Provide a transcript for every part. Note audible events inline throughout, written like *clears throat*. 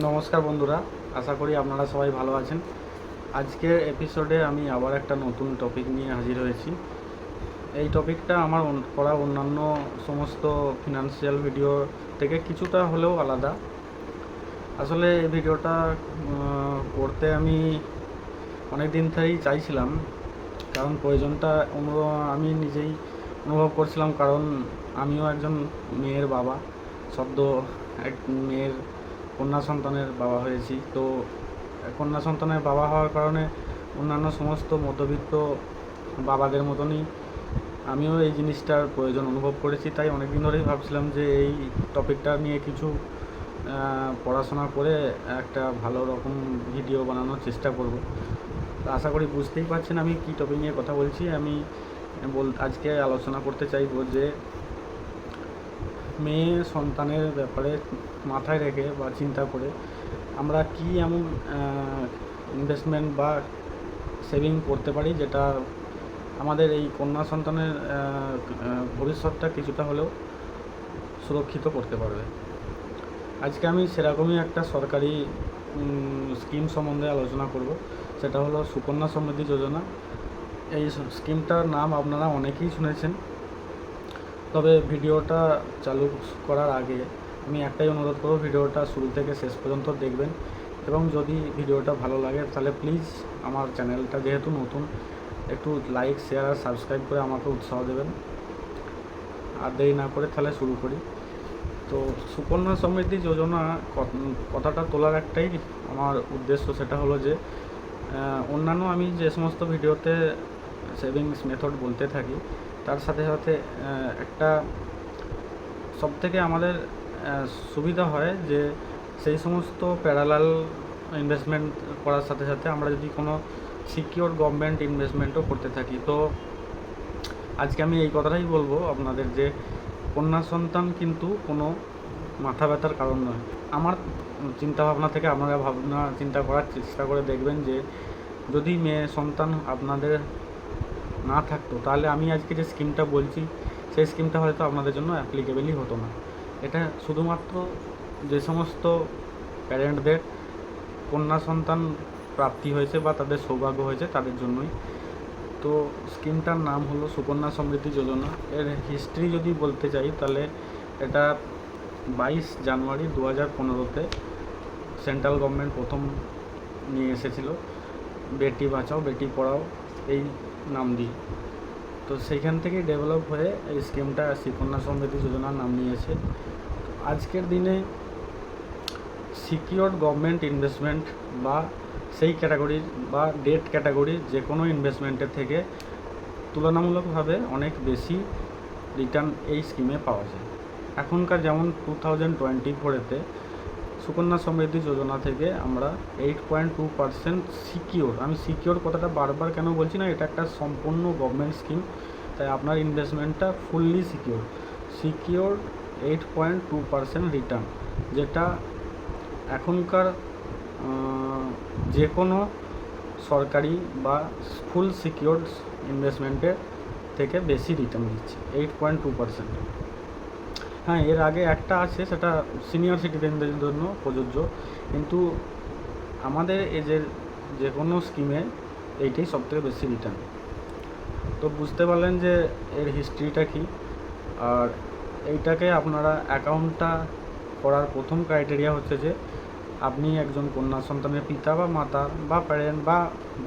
নমস্কার বন্ধুরা, আশা করি আপনারা সবাই ভালো আছেন। আজকের এপিসোডে আমি আবার একটা নতুন টপিক নিয়ে হাজির হয়েছি। এই টপিকটা আমার করা অন্যান্য সমস্ত ফিনান্সিয়াল ভিডিও থেকে কিছুটা হলেও আলাদা। আসলে এই ভিডিওটা করতে আমি অনেক দিন থেকেই চাইছিলাম, কারণ প্রয়োজনটা আমি নিজেই অনুভব করছিলাম, কারণ আমিও একজন মেয়ের বাবা। সদ্য এক মেয়ের কন্যা সন্তানের বাবা হয়েছি। তো, কন্যা সন্তানের বাবা হওয়ার কারণে অন্যান্য সমস্ত মধ্যবিত্ত বাবাদের মতনই আমিও এই জিনিসটার প্রয়োজন অনুভব করেছি। তাই অনেক দিন ধরেই ভাবছিলাম যে এই টপিকটা নিয়ে কিছু পড়াশোনা করে একটা ভালো রকম ভিডিও বানানোর চেষ্টা করব। আশা করি বুঝতেই পারছেন আমি কী টপিক নিয়ে কথা বলছি। আমি বল, আজকে আলোচনা করতে চাইব যে মেয়ে সন্তানের ব্যাপারে মাথায় রেখে বা চিন্তা করে আমরা কি এমন ইনভেস্টমেন্ট বা সেভিং করতে পারি যেটা আমাদের এই কন্যা সন্তানের ভবিষ্যৎটা কিছুটা হলেও সুরক্ষিত করতে পারবে। আজকে আমি সেরকমই একটা সরকারি স্কিম সম্বন্ধে আলোচনা করব। সেটা হলো সুকন্যা সমৃদ্ধি যোজনা। এই স্কিমটার নাম আপনারা অনেকেই শুনেছেন। তবে ভিডিওটা চালু করার আগে আমি একটাই অনুরোধ করব, ভিডিওটা শুরু থেকে শেষ পর্যন্ত দেখবেন। এবং যদি ভিডিওটা ভালো লাগে, তাহলে প্লিজ আমার চ্যানেলটা যেহেতু নতুন, একটু লাইক শেয়ার আর সাবস্ক্রাইব করে আমাকে উৎসাহ দেবেন। আর দেরি না করে তাহলে শুরু করি। তো সুকন্যা সমৃদ্ধি যোজনা কথাটা তোলার একটাই আমার উদ্দেশ্য সেটা হলো যে অন্যান্য আমি যে সমস্ত ভিডিওতে সেভিংস মেথড বলতে থাকি তার সাথে সাথে একটা সব থেকে আমাদের সুবিধা হয় যে সেই সমস্ত প্যারালাল ইনভেস্টমেন্ট করার সাথে সাথে আমরা যদি কোনো সিকিওর গভর্নমেন্ট ইনভেস্টমেন্টও করতে থাকি। তো আজকে আমি এই কথাটাই বলব আপনাদের যে কন্যা সন্তান কিন্তু কোনো মাথা ব্যথার কারণ নয়। আমার চিন্তা ভাবনা থেকে আপনারা ভাবনা, চিন্তা করার চেষ্টা করে দেখবেন যে যদি মেয়ে সন্তান আপনাদের না থাকতো, তাহলে আমি আজকে যে স্কিমটা বলছি, সেই স্কিমটা হয়তো আপনাদের জন্য অ্যাপ্লিকেবেলই হতো না। এটা শুধুমাত্র যে সমস্ত প্যারেন্টদের কন্যা সন্তান প্রাপ্তি হয়েছে বা তাদের সৌভাগ্য হয়েছে, তাদের জন্যই। তো স্কিমটার নাম হলো সুকন্যা সমৃদ্ধি যোজনা। এর হিস্ট্রি যদি বলতে চাই, তাহলে এটা বাইশ জানুয়ারি দু হাজার পনেরোতে সেন্ট্রাল গভর্নমেন্ট প্রথম নিয়ে এসেছিল। বেটি বাঁচাও, বেটি পড়াও, এই নাম দিই। তো সেইখান থেকে ডেভেলপ হয়ে এই স্কিমটা সুকন্যা সমৃদ্ধি যোজনার নাম নিয়েছে। আজকের দিনে সিকিওর গভর্নমেন্ট ইনভেস্টমেন্ট বা সেই ক্যাটাগরির বা ডেট ক্যাটাগরির যে কোনো ইনভেস্টমেন্টের থেকে তুলনামূলকভাবে অনেক বেশি রিটার্ন এই স্কিমে পাওয়া যায়। এখনকার যেমন টু থাউজেন্ড টোয়েন্টি ফোরেতে সুকন্যা সমৃদ্ধি যোজনা থেকে আমরা eight point two percent secure আমি সিকিওর কথাটা বারবার কেন বলছি না, এটা একটা সম্পূর্ণ গভর্নমেন্ট স্কিম তাই আপনার ইনভেস্টমেন্টটা fully secure secure eight point two percent return যেটা এখনকার যে কোনো সরকারি বা ফুল সিকিওর ইনভেস্টমেন্টের থেকে বেশি রিটার্ন দিচ্ছে এইট পয়েন্ট টু পার্সেন্ট হ্যাঁ এর আগে একটা আছে, সেটা সিনিয়র সিটিজেনদের জন্য প্রযোজ্য। কিন্তু আমাদের এজের যে কোনো স্কিমে এইটাই সবথেকে বেশি রিটার্ন তো বুঝতে পারলেন যে এর হিস্ট্রিটা কী? আর এইটাকে আপনারা অ্যাকাউন্টটা করার প্রথম ক্রাইটেরিয়া হচ্ছে যে, আপনি একজন কন্যা সন্তানের পিতা বা মাতা বা প্যারেন্ট বা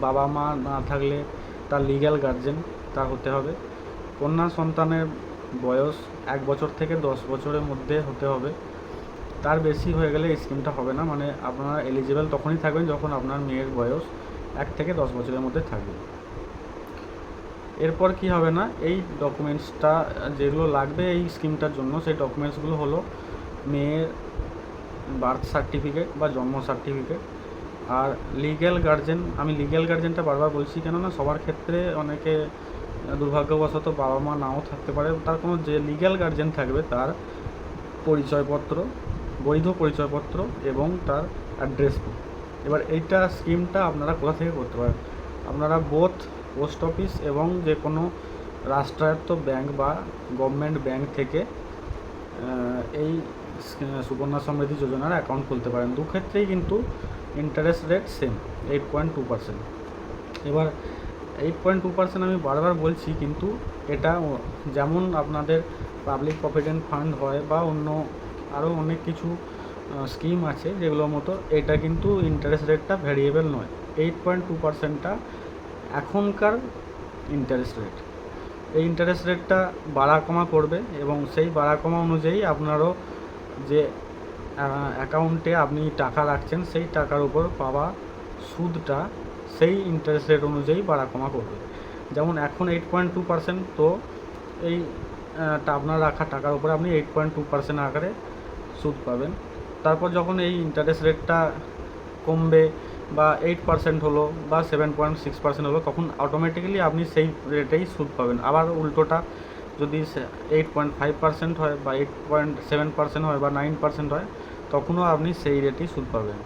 বাবা মা না থাকলে তার লিগ্যাল গার্জেন তা হতে হবে। কন্যা সন্তানের বয়স এক বছর থেকে দশ বছরের মধ্যে হতে হবে। তার বেশি হয়ে গেলে এই স্কিমটা হবে না মানে আপনারা এলিজিবল তখনই থাকবেন যখন আপনার মেয়ের বয়স এক থেকে দশ বছরের মধ্যে থাকবে। এরপর কি হবে না, এই ডকুমেন্টসটা যেগুলো লাগবে এই স্কিমটার জন্য, সেই ডকুমেন্টসগুলো হলো মেয়ের বার্থ সার্টিফিকেট বা জন্ম সার্টিফিকেট আর লিগ্যাল গার্জেন আমি লিগ্যাল গার্জেনটা বারবার বলছি কেননা সবার ক্ষেত্রে অনেকে দুর্ভাগ্যবশত বাবা মা নাও থাকতে পারে। তার কোনো যে লিগ্যাল গার্জেন থাকবে তার পরিচয়পত্র, বৈধ পরিচয়পত্র এবং তার অ্যাড্রেস এবার এইটা স্কিমটা আপনারা কোথা থেকে করতে পারেন? আপনারা বোথ পোস্ট অফিস এবং যে কোনো রাষ্ট্রায়ত্ত ব্যাংক বা গভর্নমেন্ট ব্যাংক থেকে এই সুকন্যা সমৃদ্ধি যোজনার অ্যাকাউন্ট খুলতে পারেন। দু ক্ষেত্রেই কিন্তু interest rate same eight point two percent এবার এইট পয়েন্ট টু পার্সেন্ট আমি বারবার বলছি, কিন্তু এটা যেমন আপনাদের পাবলিক প্রভিডেন্ট ফান্ড হয় বা অন্য আরও অনেক কিছু স্কিম আছে যেগুলোর মতো, এটা কিন্তু ইন্টারেস্ট রেটটা ভ্যারিয়েবল নয়। এইট পয়েন্ট টু পার্সেন্টটা এখনকার ইন্টারেস্ট রেট এই ইন্টারেস্ট রেটটা বাড়া কমা করবে এবং সেই বাড়া কমা অনুযায়ী আপনারও যে অ্যাকাউন্টে আপনি টাকা রাখছেন, সেই টাকার উপর পাওয়া সুদটা সেই ইন্টারেস্ট রেট অনুযায়ী বাড়া কমা করবে। যেমন এখন এইট পয়েন্ট টু পার্সেন্ট তো এই আপনার রাখা টাকার উপরে আপনি এইট পয়েন্ট টু পার্সেন্ট আকারে সুদ পাবেন। তারপর যখন এই ইন্টারেস্ট রেটটা কমবে বা এইট পার্সেন্ট হলো বা সেভেন পয়েন্ট সিক্স পার্সেন্ট হলো, তখন অটোমেটিক্যালি আপনি সেই রেটেই সুদ পাবেন। আবার উল্টোটা যদি এইট পয়েন্ট ফাইভ পার্সেন্ট হয় বা এইট পয়েন্ট সেভেন পার্সেন্ট হয় বা নাইন পার্সেন্ট হয়, তখনও আপনি সেই রেটেই সুদ পাবেন।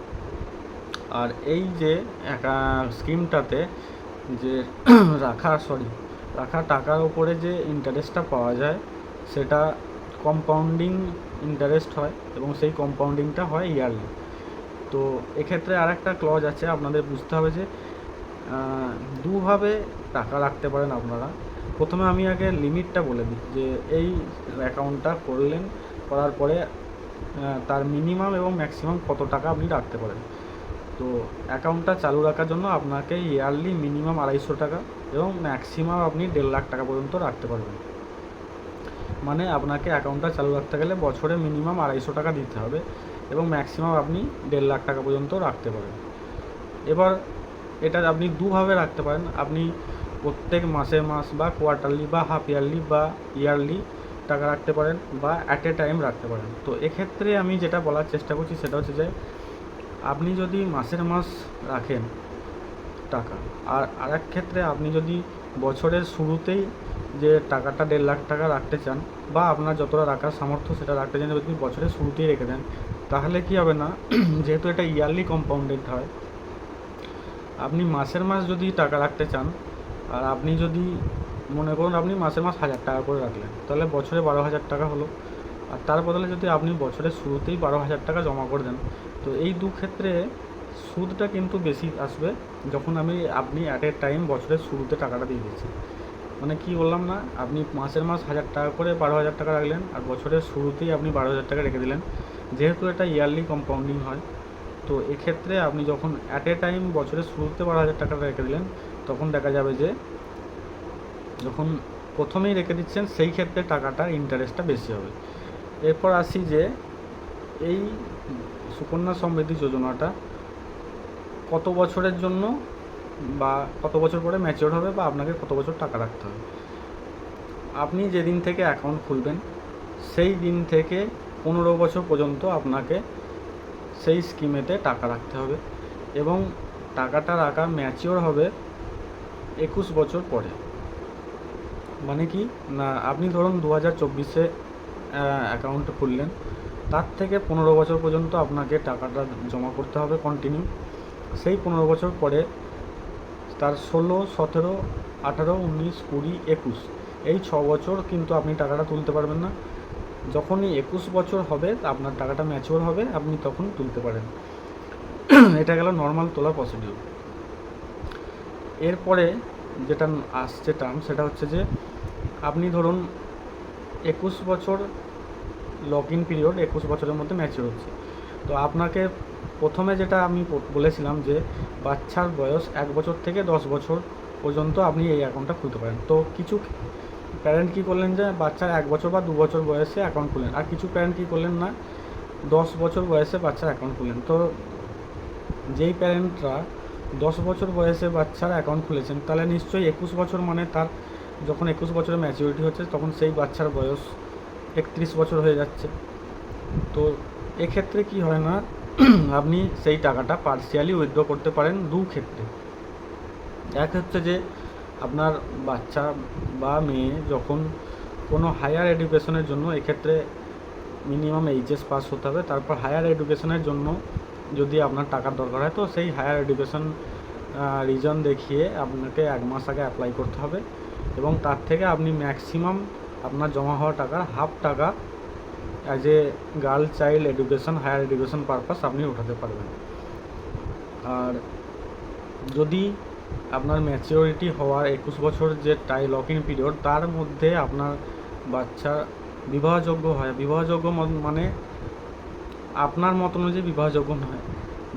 আর এই যে একা স্কিমটাতে যে *clears throat* রাখা সরি রাখা টাকার উপরে যে ইন্টারেস্টটা পাওয়া যায়, সেটা কম্পাউন্ডিং ইন্টারেস্ট হয় এবং সেই কম্পাউন্ডিংটা হয় ইয়ারলি তো এক্ষেত্রে আর একটা ক্লজ আছে, আপনাদের বুঝতে হবে যে দুভাবে টাকা রাখতে পারেন আপনারা। প্রথমে আমি আগে লিমিটটা বলে দিই, যে এই অ্যাকাউন্টটা করলেন, করার পরে তার মিনিমাম এবং ম্যাক্সিমাম কত টাকা আপনি রাখতে পারেন। তো অ্যাকাউন্টটা চালু রাখার জন্য আপনাকে ইয়ারলি মিনিমাম আড়াইশো টাকা এবং ম্যাক্সিমাম আপনি দেড় লাখ টাকা পর্যন্ত রাখতে পারবেন। মানে আপনাকে অ্যাকাউন্টটা চালু রাখতে গেলে বছরে মিনিমাম আড়াইশো টাকা দিতে হবে এবং ম্যাক্সিমাম আপনি দেড় লাখ টাকা পর্যন্ত রাখতে পারেন এবার এটা আপনি দুভাবে রাখতে পারেন। আপনি প্রত্যেক মাসে মাস বা কোয়ার্টারলি বা হাফ ইয়ারলি বা ইয়ারলি টাকা রাখতে পারেন বা অ্যাট এ টাইম রাখতে পারেন। তো এক্ষেত্রে আমি যেটা বলার চেষ্টা করছি সেটা হচ্ছে যে আপনি যদি মাসের মাস রাখেন টাকা, আর আরেক ক্ষেত্রে আপনি যদি বছরের শুরুতেই যে টাকাটা দেড় লাখ টাকা রাখতে চান বা আপনার যতটা রাখার সামর্থ্য সেটা রাখতে চান, যদি বছরের শুরুতেই রেখে দেন, তাহলে কি হবে না? *clears throat* যেহেতু এটা ইয়ারলি কম্পাউন্ডেড হয়। আপনি মাসের মাস যদি টাকা রাখতে চান, আর আপনি যদি মনে করুন আপনি মাসে মাস হাজার টাকা করে রাখলেন, তাহলে বছরে বারো হাজার টাকা হলো। আর তার বদলে যদি আপনি বছরের শুরুতেই বারো হাজার টাকা জমা করে দেন তো এই দু ক্ষেত্রে সুদটা কিন্তু বেশি আসবে যখন আমি, আপনি অ্যাট এ টাইম বছরের শুরুতে টাকাটা দিয়ে দিচ্ছেন মানে কি বললাম না, আপনি মাসের মাস হাজার টাকা করে বারো হাজার টাকা রাখলেন আর বছরের শুরুতেই আপনি বারো হাজার টাকা রেখে দিলেন। যেহেতু এটা ইয়ারলি কম্পাউন্ডিং হয়, তো এক্ষেত্রে আপনি যখন অ্যাট এ টাইম বছরের শুরুতে বারো হাজার টাকা রেখে দিলেন, তখন দেখা যাবে যে যখন প্রথমেই রেখে দিচ্ছেন, সেই ক্ষেত্রে টাকাটার ইন্টারেস্টটা বেশি হবে। এরপর আসি যে এই সুকন্যা সমৃদ্ধি যোজনাটা কত বছরের জন্য বা কত বছর পরে ম্যাচিওর হবে বা আপনাকে কত বছর টাকা রাখতে হবে? আপনি যেদিন থেকে অ্যাকাউন্ট খুলবেন, সেই দিন থেকে পনেরো বছর পর্যন্ত আপনাকে সেই স্কিমেতে টাকা রাখতে হবে এবং টাকাটা রাখা ম্যাচিওর হবে একুশ বছর পরে। মানে কি? না, আপনি ধরুন দু হাজার চব্বিশে অ্যাকাউন্ট খুললেন তার থেকে পনেরো বছর পর্যন্ত আপনাকে টাকাটা জমা করতে হবে কন্টিনিউ সেই পনেরো বছর পরে তার ষোলো, সতেরো, আঠারো, উনিশ, কুড়ি, একুশ, এই ছ বছর কিন্তু আপনি টাকাটা তুলতে পারবেন না। যখনই একুশ বছর হবে, আপনার টাকাটা ম্যাচিওর হবে, আপনি তখন তুলতে পারেন। *clears throat* এটা গেল নর্মাল তোলা প্রসিডিউর এরপরে যেটা আসছে টার্ম সেটা হচ্ছে যে আপনি ধরুন একুশ বছর লক ইন পিরিয়ড একুশ বছরের মধ্যে ম্যাচিওর হচ্ছে। তো আপনাকে প্রথমে যেটা আমি বলেছিলাম যে বাচ্চার বয়স এক বছর থেকে দশ বছর পর্যন্ত আপনি এই অ্যাকাউন্টটা খুলতে পারেন। তো কিছু প্যারেন্ট কী করলেন যে বাচ্চার এক বছর বা দু বছর বয়সে অ্যাকাউন্ট খুললেন। আর কিছু প্যারেন্ট কী করলেন না, দশ বছর বয়সে বাচ্চার অ্যাকাউন্ট খুললেন। তো যেই প্যারেন্টরা দশ বছর বয়সে বাচ্চার অ্যাকাউন্ট খুলেছেন, তাহলে নিশ্চয়ই একুশ বছর মানে তার যখন একুশ বছরের ম্যাচুরিটি হচ্ছে, তখন সেই বাচ্চার বয়স একত্রিশ বছর হয়ে যাচ্ছে। তো এক্ষেত্রে কি হয় না, আপনি সেই টাকাটা পার্সিয়ালি উইথড্র করতে পারেন দু ক্ষেত্রে। এক হচ্ছে যে, আপনার বাচ্চা বা মেয়ে যখন কোনো হায়ার এডুকেশনের জন্য এক্ষেত্রে মিনিমাম এইচএস পাস হতে হবে, তারপর হায়ার এডুকেশনের জন্য যদি আপনার টাকার দরকার হয়, তো সেই হায়ার এডুকেশন রিজন দেখিয়ে আপনাকে এক মাস আগে অ্যাপ্লাই করতে হবে এবং তার থেকে আপনি ম্যাক্সিমাম আপনার জমা হওয়া টাকার হাফ টাকা as a girl child education higher education purpose আপনি উঠাতে পারবেন। আর যদি আপনার ম্যাচিওরিটি হওয়ার একুশ বছর যে টাই লক ইন পিরিয়ড তার মধ্যে আপনার বাচ্চা বিবাহযোগ্য হয়। বিবাহযোগ্য মানে আপনার মত অনুযায়ী বিবাহযোগ্য নয়।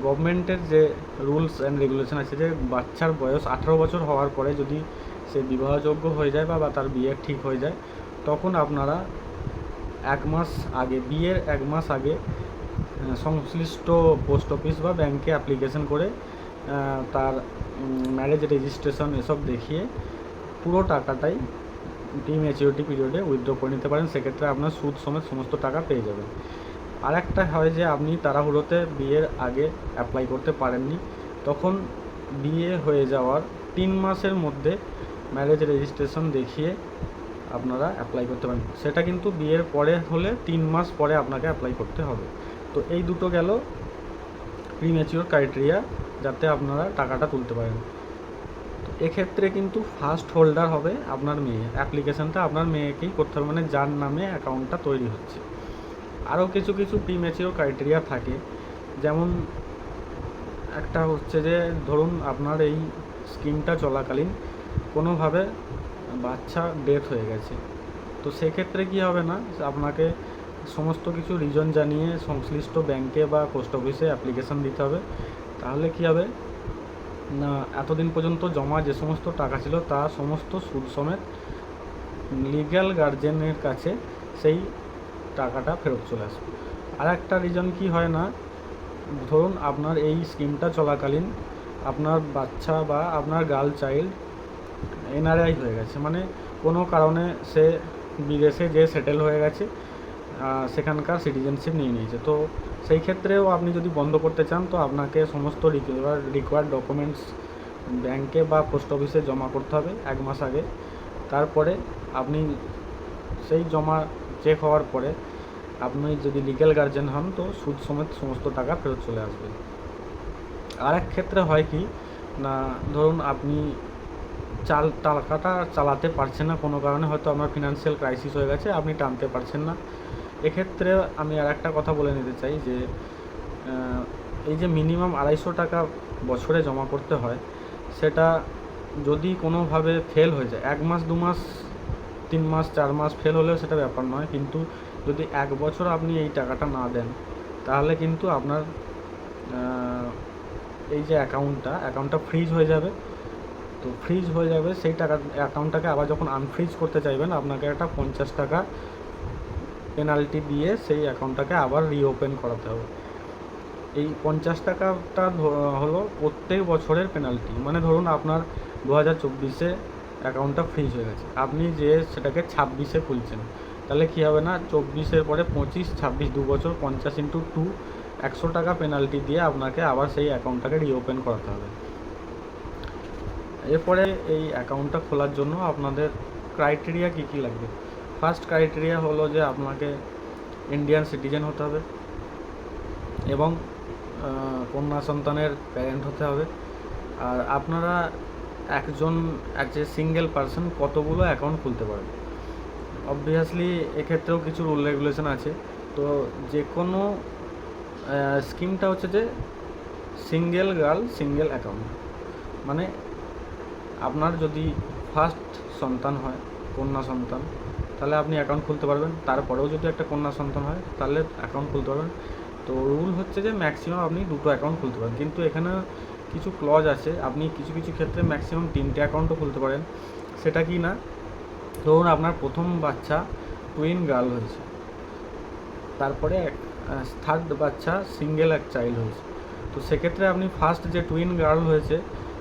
গভর্নমেন্টের যে রুলস অ্যান্ড রেগুলেশন আছে যে বাচ্চার বয়স আঠারো বছর হওয়ার পরে যদি সে বিবাহযোগ্য হয়ে যায় বা বা তার বিয়ে ঠিক হয়ে যায় তখন আপনারা এক মাস আগে, বিয়ের এক মাস আগে সংশ্লিষ্ট পোস্ট অফিস বা ব্যাংকে অ্যাপ্লিকেশন করে তার ম্যারেজ রেজিস্ট্রেশন এসব দেখিয়ে পুরো টাকাটাই প্রি ম্যাচিউরিটি পিরিয়ডে উইথড্র করে নিতে পারেন। সেক্ষেত্রে আপনার সুদ সমেত সমস্ত টাকা পেয়ে যাবেন। আর একটা হয় যে আপনি তাড়াহুড়োতে বিয়ের আগে অ্যাপ্লাই করতে পারেননি, তখন বিয়ে হয়ে যাওয়ার তিন মাসের মধ্যে ম্যারেজ রেজিস্ট্রেশন দেখিয়ে আপনারা অ্যাপ্লাই করতে পারেন। সেটা কিন্তু বিয়ের পরে হলে তিন মাস পরে আপনাকে অ্যাপ্লাই করতে হবে। তো এই দুটো গেল প্রিম্যাচিওর ক্রাইটেরিয়া যাতে আপনারা টাকাটা তুলতে পারেন। এক্ষেত্রে কিন্তু ফার্স্ট হোল্ডার হবে আপনার মেয়ে। অ্যাপ্লিকেশনটা আপনার মেয়েকেই করতে হবে মানে যার নামে অ্যাকাউন্টটা তৈরি হচ্ছে। আরও কিছু কিছু প্রিম্যাচিওর ক্রাইটেরিয়া থাকে। যেমন একটা হচ্ছে যে, ধরুন আপনার এই স্কিমটা চলাকালীন কোনোভাবে বাচ্চা ডেথ হয়ে গেছে। তো সেক্ষেত্রে কি হবে না? আপনাকে সমস্ত কিছু রিজন জানিয়ে সংশ্লিষ্ট ব্যাংকে বা পোস্ট অফিসে অ্যাপ্লিকেশন দিতে হবে। তাহলে কি হবে? না, এতদিন পর্যন্ত জমা যে সমস্ত টাকা ছিল, তা সমস্ত সুদ সমেত লিগ্যাল গার্জেনের কাছে সেই টাকাটা ফেরত চলে আসবে। আর একটা রিজন কি হয় না? ধরুন আপনার এই স্কিমটা চলাকালীন আপনার বাচ্চা বা আপনার গার্ল চাইল্ড এনআরআই হয়ে গেছে। মানে কোনো কারণে সে বিদেশে যে সেটেল হয়ে গেছে সেখানকার সিটিজেনশিপ নিয়ে নিয়েছে। তো সেই ক্ষেত্রেও আপনি যদি বন্ধ করতে চান, তো আপনাকে সমস্ত রিকোয়ার্ড ডকুমেন্টস ব্যাংকে বা পোস্ট অফিসে জমা করতে হবে এক মাস আগে। তারপরে আপনি সেই জমা চেক হওয়ার পরে আপনি যদি লিগ্যাল গার্জেন হন, তো সুদ সমেত সমস্ত টাকা ফেরত চলে আসবে। আর এক ক্ষেত্রে হয় কি, না, ধরুন আপনি চাল টাকাটা চালাতে পারছেন না, কোনো কারণে হয়তো আমার ফিনান্সিয়াল ক্রাইসিস হয়ে গেছে, আপনি টানতে পারছেন না। এক্ষেত্রে আমি আর একটা কথা বলে নিতে চাই যে এই যে মিনিমাম আড়াইশো টাকা বছরে জমা করতে হয়, সেটা যদি কোনোভাবে ফেল হয়ে যায়, এক মাস, দু মাস, তিন মাস, চার মাস ফেল হলেও সেটা ব্যাপার নয়, কিন্তু যদি এক বছর আপনি এই টাকাটা না দেন, তাহলে কিন্তু আপনার এই যে অ্যাকাউন্টটা অ্যাকাউন্টটা ফ্রিজ হয়ে যাবে। তো ফ্রিজ হয়ে যাবে, সেই টাকা অ্যাকাউন্টটাকে আবার যখন আনফ্রিজ করতে চাইবেন, আপনাকে একটা পঞ্চাশ টাকা পেনাল্টি দিয়ে সেই অ্যাকাউন্টটাকে আবার রিওপেন করাতে হবে। এই পঞ্চাশ টাকাটা হলো প্রত্যেক বছরের পেনাল্টি মানে ধরুন আপনার দু হাজার চব্বিশে অ্যাকাউন্টটা ফ্রিজ হয়ে গেছে। আপনি যে সেটাকে ছাব্বিশে খুলছেন, তাহলে কী হবে না? চব্বিশের পরে পঁচিশ, ছাব্বিশ, দু বছর পঞ্চাশ ইন্টু টু একশো টাকা পেনাল্টি দিয়ে আপনাকে আবার সেই অ্যাকাউন্টটাকে রিওপেন করাতে হবে। এরপরে এই অ্যাকাউন্টটা খোলার জন্য আপনাদের ক্রাইটেরিয়া কী কী লাগবে? ফার্স্ট ক্রাইটেরিয়া হলো যে আপনাকে ইন্ডিয়ান সিটিজেন হতে হবে এবং কন্যা সন্তানের প্যারেন্ট হতে হবে। আর আপনারা একজন এ সিঙ্গেল পারসন কতগুলো অ্যাকাউন্ট খুলতে পারেন অবভিয়াসলি এক্ষেত্রেও কিছু রুল রেগুলেশন আছে। তো যে কোনো স্কিমটা হচ্ছে যে সিঙ্গেল গার্ল সিঙ্গেল অ্যাকাউন্ট মানে আপনার যদি ফার্স্ট সন্তান হয়, কন্যা সন্তান, তাহলে আপনি অ্যাকাউন্ট খুলতে পারবেন। তারপরেও যদি একটা কন্যা সন্তান হয়, তাহলে অ্যাকাউন্ট খুলতে পারবেন। তো রুল হচ্ছে যে ম্যাক্সিমাম আপনি দুটো অ্যাকাউন্ট খুলতে পারেন। কিন্তু এখানে কিছু ক্লজ আছে। আপনি কিছু কিছু ক্ষেত্রে ম্যাক্সিমাম তিনটে অ্যাকাউন্টও খুলতে পারেন। সেটা কি না? ধরুন আপনার প্রথম বাচ্চা টুইন গার্ল হয়েছে। তারপরে থার্ড বাচ্চা সিঙ্গেল এক চাইল্ড হয়েছে। তো সেক্ষেত্রে আপনি ফার্স্ট যে টুইন গার্ল হয়েছে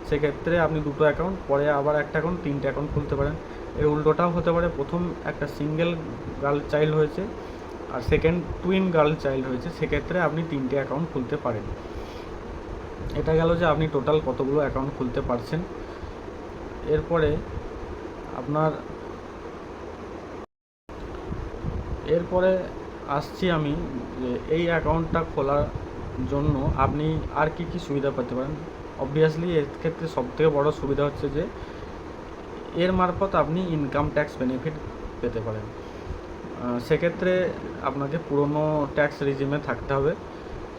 সেক্ষেত্রে আপনি দুটো অ্যাকাউন্ট পরে আবার একটা অ্যাকাউন্ট তিনটে অ্যাকাউন্ট খুলতে পারেন। এর উল্টোটাও হতে পারে, প্রথম একটা সিঙ্গেল গার্ল চাইল্ড হয়েছে আর সেকেন্ড টুইন গার্ল চাইল্ড হয়েছে, সেক্ষেত্রে আপনি তিনটে অ্যাকাউন্ট খুলতে পারেন। এটা গেল যে আপনি টোটাল কতগুলো অ্যাকাউন্ট খুলতে পারছেন। এরপরে আপনার, এরপরে আসছি আমি যে এই অ্যাকাউন্টটা খোলার জন্য আপনি আর কি কি সুবিধা পেতে পারেন। অবভিয়াসলি এর ক্ষেত্রে সবথেকে বড় সুবিধা হচ্ছে যে, এর মারফত আপনি ইনকাম ট্যাক্স বেনিফিট পেতে পারেন। সেক্ষেত্রে আপনাকে পুরনো ট্যাক্স রিজিমে থাকতে হবে।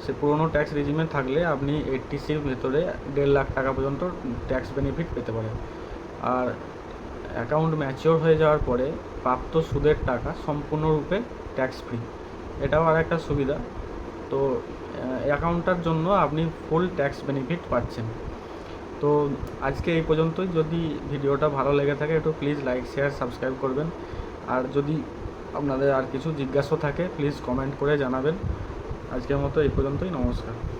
সে পুরনো ট্যাক্স রিজিমে থাকলে আপনি এইটটিসির ভেতরে দেড় লাখ টাকা পর্যন্ত ট্যাক্স বেনিফিট পেতে পারেন। আর অ্যাকাউন্ট ম্যাচিওর হয়ে যাওয়ার পরে প্রাপ্ত সুদের টাকা সম্পূর্ণরূপে ট্যাক্স ফ্রি এটাও আর একটা সুবিধা। তো অ্যাকাউন্টটার জন্য আপনি ফুল ট্যাক্স বেনিফিট পাচ্ছেন। তো আজকে এই পর্যন্তই। যদি ভিডিওটা ভালো লেগে থাকে, একটু প্লিজ লাইক শেয়ার সাবস্ক্রাইব করবেন। আর যদি আপনাদের আর কিছু জিজ্ঞাসা থাকে প্লিজ কমেন্ট করে জানাবেন। আজকের মতো এই পর্যন্তই। নমস্কার।